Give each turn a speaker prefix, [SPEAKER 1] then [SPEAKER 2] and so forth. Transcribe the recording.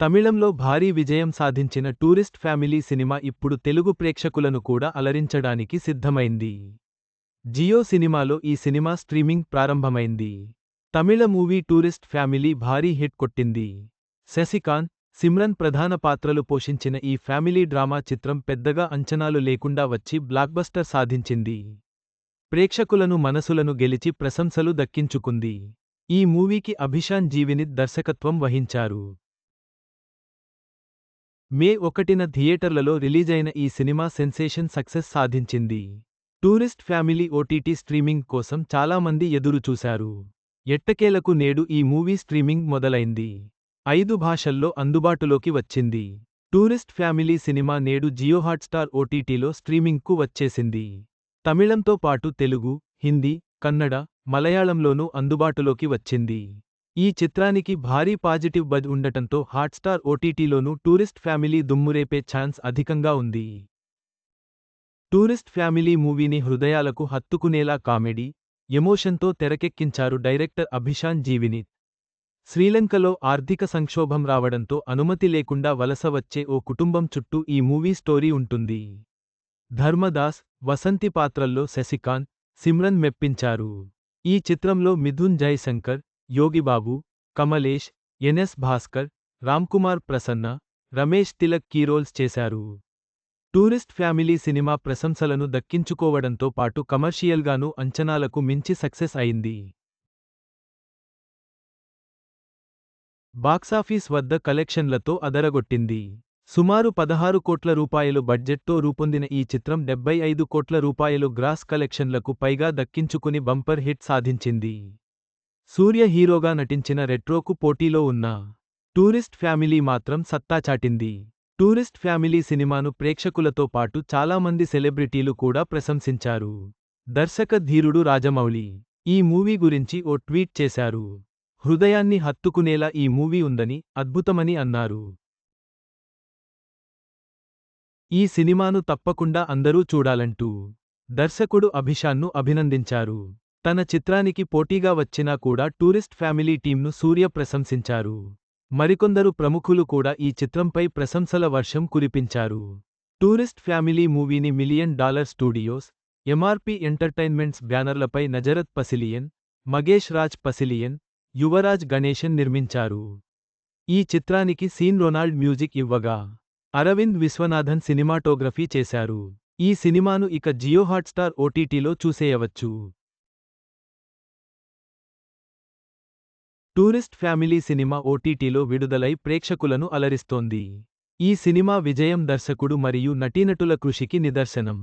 [SPEAKER 1] తమిళంలో భారీ విజయం సాధించిన టూరిస్ట్ ఫ్యామిలీ సినిమా ఇప్పుడు తెలుగు ప్రేక్షకులను కూడా అలరించడానికి సిద్ధమైంది. జియో సినిమాలో ఈ సినిమా స్ట్రీమింగ్ ప్రారంభమైంది. తమిళ మూవీ టూరిస్ట్ ఫ్యామిలీ భారీ హిట్ కొట్టింది. శశికాంత్ సిమ్రన్ ప్రధాన పాత్రలు పోషించిన ఈ ఫ్యామిలీ డ్రామా చిత్రం పెద్దగా అంచనాలు లేకుండా వచ్చి బ్లాక్బస్టర్ సాధించింది. ప్రేక్షకులను మనసులను గెలిచి ప్రశంసలు దక్కించుకుంది. ఈ మూవీకి అభిషాన్ జీవినిత్ దర్శకత్వం వహించారు. మే ఒకటిన థియేటర్లలో రిలీజైన ఈ సినిమా సెన్సేషన్ సక్సెస్ సాధించింది. టూరిస్ట్ ఫ్యామిలీ ఓటీటీ స్ట్రీమింగ్ కోసం చాలామంది ఎదురుచూశారు. ఎట్టకేలకు నేడు ఈ మూవీ స్ట్రీమింగ్ మొదలైంది. ఐదు భాషల్లో అందుబాటులోకి వచ్చింది. టూరిస్ట్ ఫ్యామిలీ సినిమా నేడు జియో హాట్స్టార్ ఓటీటీలో స్ట్రీమింగ్కు వచ్చేసింది. తమిళంతో పాటు తెలుగు హిందీ కన్నడ మలయాళంలోనూ అందుబాటులోకి వచ్చింది. ఈ చిత్రానికి భారీ పాజిటివ్ బజ్ ఉండటంతో హాట్స్టార్ ఓటీటీలోనూ టూరిస్ట్ ఫ్యామిలీ దుమ్మురేపే ఛాన్స్ అధికంగా ఉంది. టూరిస్ట్ ఫ్యామిలీ మూవీని హృదయాలకు హత్తుకునేలా కామెడీ ఎమోషన్తో తెరకెక్కించారు డైరెక్టర్ అభిషాన్ జీవినిత్. శ్రీలంకలో ఆర్థిక సంక్షోభం రావడంతో అనుమతి లేకుండా వలస వచ్చే ఓ కుటుంబం చుట్టూ ఈ మూవీ స్టోరీ ఉంటుంది. ధర్మదాస్ వసంతి పాత్రల్లో శశికాంత్ సిమ్రన్ మెప్పించారు. ఈ చిత్రంలో Mithun Jayashankar Yogibabu Kamlesh NS Bhaskar Ramkumar Prasanna Ramesh Tilak key roles చేశారు. టూరిస్ట్ ఫ్యామిలీ సినిమా ప్రశంసలను దక్కించుకోవడంతో పాటు కమర్షియల్గానూ అంచనాలకు మించి సక్సెస్ అయింది. బాక్సాఫీస్ వద్ద కలెక్షన్లతో అదరగొట్టింది. సుమారు పదహారు కోట్ల రూపాయలు బడ్జెట్తో రూపొందిన ఈ చిత్రం డెబ్బై ఐదు కోట్ల రూపాయలు గ్రాస్ కలెక్షన్లకు పైగా దక్కించుకుని బంపర్ హిట్ సాధించింది. సూర్య హీరోగా నటించిన రెట్రోకు పోటీలో ఉన్న టూరిస్ట్ ఫ్యామిలీ మాత్రం సత్తా చాటింది. టూరిస్ట్ ఫ్యామిలీ సినిమాను ప్రేక్షకులతో పాటు చాలామంది సెలబ్రిటీలు కూడా ప్రశంసించారు. దర్శక ధీరుడు రాజమౌళి ఈ మూవీ గురించి ఓ ట్వీట్ చేశారు. హృదయాన్ని హత్తుకునేలా ఈ మూవీ ఉందని అద్భుతమని అన్నారు. ఈ సినిమాను తప్పకుండా అందరూ చూడాలంటూ దర్శకుడు అభిషాన్ను అభినందించారు. తన చిత్రానికి పోటీగా వచ్చినా కూడా టూరిస్ట్ ఫ్యామిలీ టీంను సూర్య ప్రశంసించారు. మరికొందరు ప్రముఖులు కూడా ఈ చిత్రంపై ప్రశంసల వర్షం కురిపించారు. టూరిస్ట్ ఫ్యామిలీ మూవీని million dollar studios MRP entertainments బ్యానర్లపై Nazareth Pasilian Magesh Raj Pasilian Yuvaraj Ganesan నిర్మించారు. ఈ చిత్రానికి సీన్ రొనాల్డ్ మ్యూజిక్ ఇవ్వగా అరవింద్ విశ్వనాథన్ సినిమాటోగ్రఫీ చేశారు. ఈ సినిమాను ఇక జియో హాట్స్టార్ ఓటీటీలో చూసేయవచ్చు. టూరిస్ట్ ఫ్యామిలీ సినిమా ఓటీటీలో విడుదలై ప్రేక్షకులను అలరిస్తోంది. ఈ సినిమా విజయం దర్శకుడు మరియు నటీనటుల కృషికి నిదర్శనం.